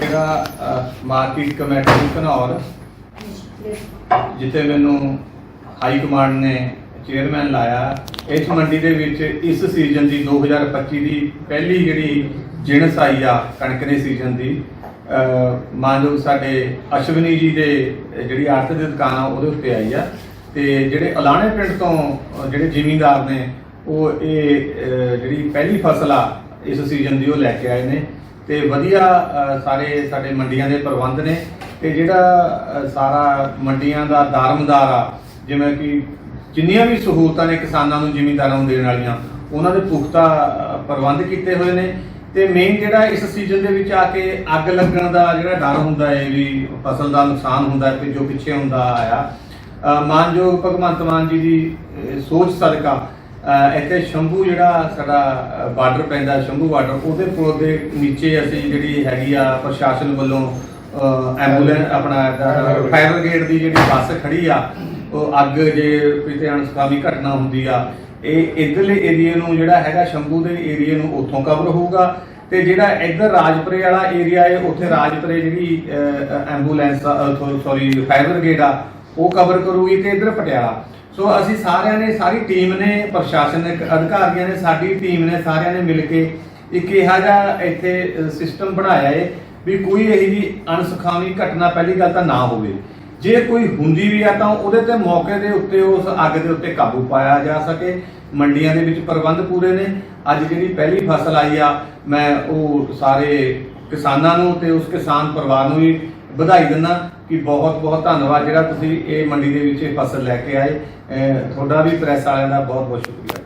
ਮੇਰਾ market committee Ghanaur ਜਿੱਥੇ ਮੈਨੂੰ ਹਾਈ ਕਮਾਂਡ ਨੇ ਚੇਅਰਮੈਨ ਲਾਇਆ। ਇਸ ਮੰਡੀ ਦੇ ਵਿੱਚ ਇਸ ਸੀਜ਼ਨ ਦੀ 2025 ਦੀ ਪਹਿਲੀ ਜਿਹੜੀ ਜਿਣਸ ਆਈ ਆ ਕਣਕ ਦੇ ਸੀਜ਼ਨ ਦੀ ਮਾਨਯੋਗ ਸਾਡੇ ਅਸ਼ਵਨੀ ਜੀ ਦੇ ਜਿਹੜੀ ਆਰਥ ਦੀ ਦੁਕਾਨ ਆ, ਉਹਦੇ ਉੱਤੇ ਆਈ ਆ। ਤੇ ਜਿਹੜੇ ਅਲਾਣੇ ਪਿੰਡ ਤੋਂ ਜਿਹੜੇ ਜ਼ਿਮੀਂਦਾਰ ਨੇ, ਉਹ ਇਹ ਜਿਹੜੀ ਪਹਿਲੀ ਫਸਲ ਆ, ਇਸ ਸੀਜ਼ਨ ਦੀ ਉਹ ਲੈ ਕੇ ਆਏ ਨੇ। ਤੇ ਵਧੀਆ ਸਾਰੇ ਸਾਡੇ ਮੰਡੀਆਂ ਦੇ ਪ੍ਰਬੰਧ ਨੇ। ਤੇ ਜਿਹੜਾ ਸਾਰਾ ਮੰਡੀਆਂ ਦਾ ਦਾਰਮਦਾਰ ਆ, ਜਿਵੇਂ ਕਿ ਜਿੰਨੀਆਂ ਵੀ ਸਹੂਲਤਾਂ ਨੇ ਕਿਸਾਨਾਂ ਨੂੰ ਜ਼ਿਮੀਂਦਾਰਾਂ ਨੂੰ ਦੇਣ ਵਾਲੀਆਂ, ਉਹਨਾਂ ਦੇ ਪੁਖਤਾ ਪ੍ਰਬੰਧ ਕੀਤੇ ਹੋਏ ਨੇ। ਤੇ ਮੇਨ ਜਿਹੜਾ ਇਸ ਸੀਜ਼ਨ ਦੇ ਵਿੱਚ ਆ ਕੇ ਅੱਗ ਲੱਗਣ ਦਾ ਜਿਹੜਾ ਡਰ ਹੁੰਦਾ ਹੈ ਵੀ ਫਸਲ ਦਾ ਨੁਕਸਾਨ ਹੁੰਦਾ ਹੈ ਤੇ ਜੋ ਪਿੱਛੇ ਹੁੰਦਾ ਆਇਆ। ਮਾਨਯੋਗ ਭਗਵੰਤ ਮਾਨ ਜੀ ਦੀ ਸੋਚ ਸਦਕਾ ਇੱਥੇ ਸ਼ੰਭੂ ਜਿਹੜਾ ਸਾਡਾ ਬਾਰਡਰ ਪੈਂਦਾ ਸ਼ੰਭੂ ਬਾਰਡਰ, ਉਹਦੇ ਪੁਲ ਦੇ ਨੀਚੇ ਅਸੀਂ ਜਿਹੜੀ ਹੈਗੀ ਆ ਪ੍ਰਸ਼ਾਸਨ ਵੱਲੋਂ ਐਂਬੂਲੈਂਸ ਆਪਣਾ ਫਾਇਰ ਬ੍ਰਿਗੇਡ ਦੀ ਜਿਹੜੀ ਬੱਸ ਖੜੀ ਆ ਅੱਗ ਜੇ ਕਿਤੇ ਅਣਸਕਾਮੀ ਘਟਨਾ ਹੁੰਦੀ ਆ, ਇਹ ਇਧਰਲੇ ਏਰੀਏ ਨੂੰ ਜਿਹੜਾ ਹੈਗਾ ਸ਼ੰਭੂ ਦੇ ਏਰੀਏ ਨੂੰ ਉੱਥੋਂ ਕਵਰ ਹੋਊਗਾ ਤੇ ਜਿਹੜਾ ਇੱਧਰ ਰਾਜਪੁਰੇ ਵਾਲਾ ਏਰੀਆ ਹੈ, ਉੱਥੇ ਰਾਜਪੁਰੇ ਜਿਹੜੀ ਐਂਬੂਲੈਂਸ ਸੌਰੀ ਫਾਇਰ ਬ੍ਰਿਗੇਡ ਆ, ਉਹ ਕਵਰ ਕਰੂਗੀ ਤੇ ਇੱਧਰ ਪਟਿਆਲਾ। ਸੋ ਅਸੀਂ ਸਾਰਿਆਂ ਨੇ, ਸਾਰੀ ਟੀਮ ਨੇ ਪ੍ਰਸ਼ਾਸਨਿਕ ਅਧਿਕਾਰੀਆਂ ਨੇ, ਸਾਡੀ ਟੀਮ ਨੇ ਸਾਰਿਆਂ ਨੇ ਮਿਲ ਕੇ ਇੱਕ ਇਹੋ ਜਿਹਾ ਇੱਥੇ ਸਿਸਟਮ ਬਣਾਇਆ ਏ ਵੀ ਕੋਈ ਇਹੋ ਜਿਹੀ ਅਣਸੁਖਾਵੀ ਘਟਨਾ ਪਹਿਲੀ ਗੱਲ ਤਾਂ ਨਾ ਹੋਵੇ। ਜੇ ਕੋਈ ਹੁੰਦੀ ਵੀ ਆ ਤਾਂ ਉਹਦੇ ਤੇ ਮੌਕੇ ਦੇ ਉੱਤੇ ਉਸ ਅੱਗ ਦੇ ਉੱਤੇ ਕਾਬੂ ਪਾਇਆ ਜਾ ਸਕੇ। ਮੰਡੀਆਂ ਦੇ ਵਿੱਚ ਪ੍ਰਬੰਧ ਪੂਰੇ ਨੇ। ਅੱਜ ਜਿਹੜੀ ਪਹਿਲੀ ਫਸਲ ਆਈ ਆ, ਮੈਂ ਉਹ ਸਾਰੇ ਕਿਸਾਨਾਂ ਨੂੰ ਤੇ ਉਸ ਕਿਸਾਨ ਪਰਿਵਾਰ ਨੂੰ ਵੀ ਵਧਾਈ ਦਿੰਦਾ ਕਿ ਬਹੁਤ ਬਹੁਤ ਧੰਨਵਾਦ ਜਿਹੜਾ ਤੁਸੀਂ ਇਹ ਮੰਡੀ ਦੇ ਵਿੱਚ ਇਹ ਫਸਲ ਲੈ ਕੇ ਆਏ। ਤੁਹਾਡਾ ਵੀ ਪ੍ਰੈਸ ਵਾਲਿਆਂ ਦਾ ਬਹੁਤ ਬਹੁਤ ਸ਼ੁਕਰੀਆ।